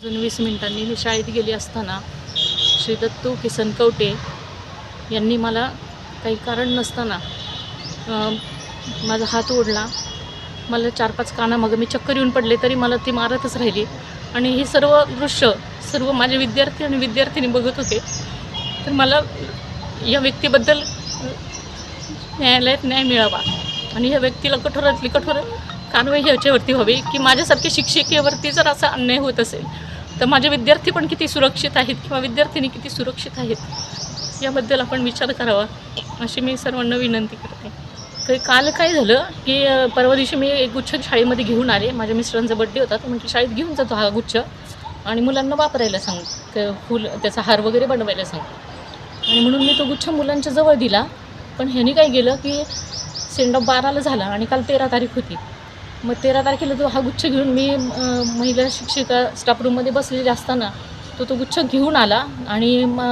अजून वीस मिनिटांनी मी शाळेत गेली असताना श्री दत्तू किसन कवटे यांनी मला काही कारण नसताना माझा हात ओढला. मला चार पाच कानामागं मी चक्कर येऊन पडले तरी मला ती मारतच राहिली. आणि हे सर्व दृश्य सर्व माझे विद्यार्थी आणि विद्यार्थिनी बघत होते. तर मला या व्यक्तीबद्दल न्यायालयात न्याय मिळावा आणि या व्यक्तीला कठोरातली कठोर कारवाई ह्याच्यावरती हवी की माझ्यासारख्या शिक्षिकेवरती जर असा अन्याय होत असेल तर माझे विद्यार्थी पण किती सुरक्षित आहेत किंवा विद्यार्थिनी किती सुरक्षित आहेत याबद्दल आपण विचार करावा अशी मी सर्वांना विनंती करते. तर काल काय झालं की परवा दिवशी मी एक गुच्छ शाळेमध्ये घेऊन आले. माझ्या मिस्टरांचा बड्डे होता तर म्हणजे शाळेत घेऊन जातो हा गुच्छ आणि मुलांना वापरायला सांग क- फुल त्याचा हार वगैरे बनवायला सांग. आणि म्हणून मी तो गुच्छ मुलांच्या जवळ दिला. पण ह्याने काय केलं की सेंड ऑफ बाराला झाला आणि काल तेरा तारीख होती. मग तेरा तारखेला तो हा गुच्छ घेऊन मी महिला शिक्षिका स्टाफ रूममध्ये बसलेली असताना तो तो गुच्छ घेऊन आला आणि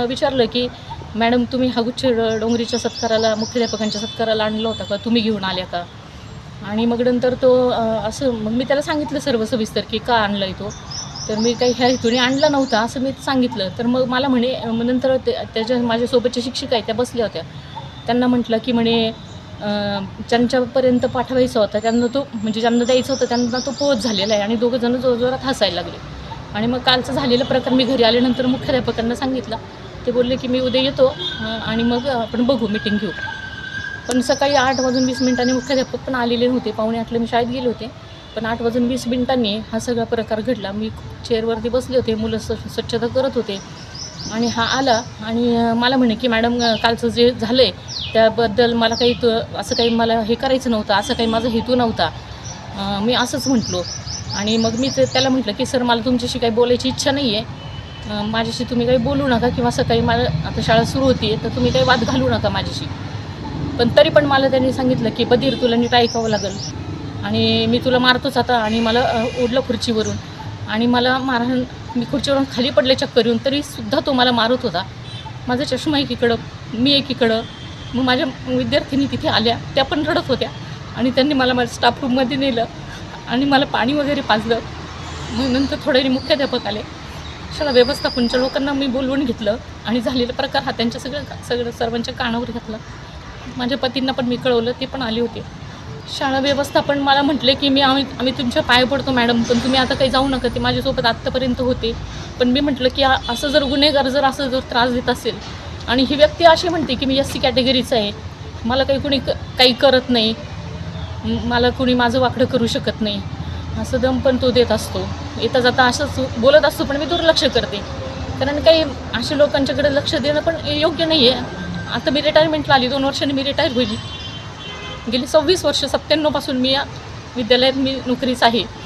विचारलं की मॅडम तुम्ही हा गुच्छ डोंगरीच्या सत्काराला मुख्याध्यापकांच्या सत्काराला आणला होता का? तुम्ही घेऊन आल्या का? आणि मग नंतर तो असं मग मी त्याला सांगितलं सर्व सविस्तर की का आणला आहे तो? तर मी काही ह्या हेतूने आणला नव्हता असं मी सांगितलं. तर मग मला म्हणे मग नंतर ते त्याच्या माझ्यासोबतच्या शिक्षिका आहेत त्या बसल्या होत्या. त्यांना म्हटलं की म्हणे ज्यांच्यापर्यंत पाठवायचा होता त्यांना तो म्हणजे ज्यांना द्यायचं होतं त्यांना तो पोच झालेला आहे. आणि दोघं जण जोरजोरात हसायला लागले. आणि मग कालचं झालेलं प्रकार मी घरी आल्यानंतर मुख्याध्यापकांना सांगितलं. ते बोलले की मी उद्या येतो आणि मग आपण बघू मिटिंग घेऊ. पण सकाळी आठ वाजून वीस मिनिटांनी मुख्याध्यापक पण आलेले नव्हते पाहुणे आठला मी शाळेत गेले होते. पण आठ वाजून वीस मिनिटांनी हा सगळा प्रकार घडला. मी चेअरवरती बसले होते. मुलं स्व स्वच्छता करत होते. आणि हा आला. आणि मला म्हणे की मॅडम कालचं जे झालं आहे त्याबद्दल मला काही तो असं काही मला हे करायचं नव्हतं असं काही माझा हेतू नव्हता. मी असंच म्हटलो. आणि मग मी ते त्याला म्हटलं की सर मला तुमच्याशी काही बोलायची इच्छा नाही आहे माझ्याशी तुम्ही काही बोलू नका किंवा सकाळी मला आता शाळा सुरू होती तर तुम्ही काही वाद घालू नका माझ्याशी. पण तरी पण मला त्यांनी सांगितलं की बधीर तुला नीट ऐकावं लागेल. आणि मी तुला मारतोच आता आणि मला ओढलं खुर्चीवरून. आणि मला मारहाण मी खुर्चीवरून खाली पडले चक्कर येऊन तरीसुद्धा तो मला मारत होता. माझा चष्मा एकीकडं मी एकीकडं. मग माझ्या विद्यार्थिनी तिथे आल्या त्या पण रडत होत्या. आणि त्यांनी मला माझ्या स्टाफ रूममध्ये नेलं आणि मला पाणी वगैरे पाजलं. मग नंतर थोड्याने मुख्याध्यापक आले. शाळा व्यवस्थापनच्या लोकांना मी बोलवून घेतलं आणि झालेला प्रकार हा त्यांच्या सगळं सगळं सर्वांच्या कानावर घातला. माझ्या पतींना पण मी कळवलं ते पण आले होते. शाळा व्यवस्थापन मला म्हटले की मी आम्ही आम्ही तुमच्या पाय पडतो मॅडम पण तुम्ही आता काही जाऊ नका ते माझ्यासोबत आत्तापर्यंत होते. पण मी म्हटलं की असं जर गुन्हेगार जर असं जर त्रास देत असेल आणि ही व्यक्ती अशी म्हणते की मी एस सी कॅटेगरीचं आहे. मला काही कुणी क- काही करत नाही. मला कुणी माझं वाकडं करू शकत नाही. असं दम पण तो देत असतो. येता जाता असंच बोलत असतो पण मी दुर्लक्ष करते. कारण काही असे लोकांच्याकडे लक्ष देणं पण योग्य नाही आहे आता मी रिटायरमेंटला आली दोन वर्षांनी मी रिटायर होईल. गेली सव्वीस वर्ष सत्त्याण्णवपासून मी या विद्यालयात मी नोकरीच आहे.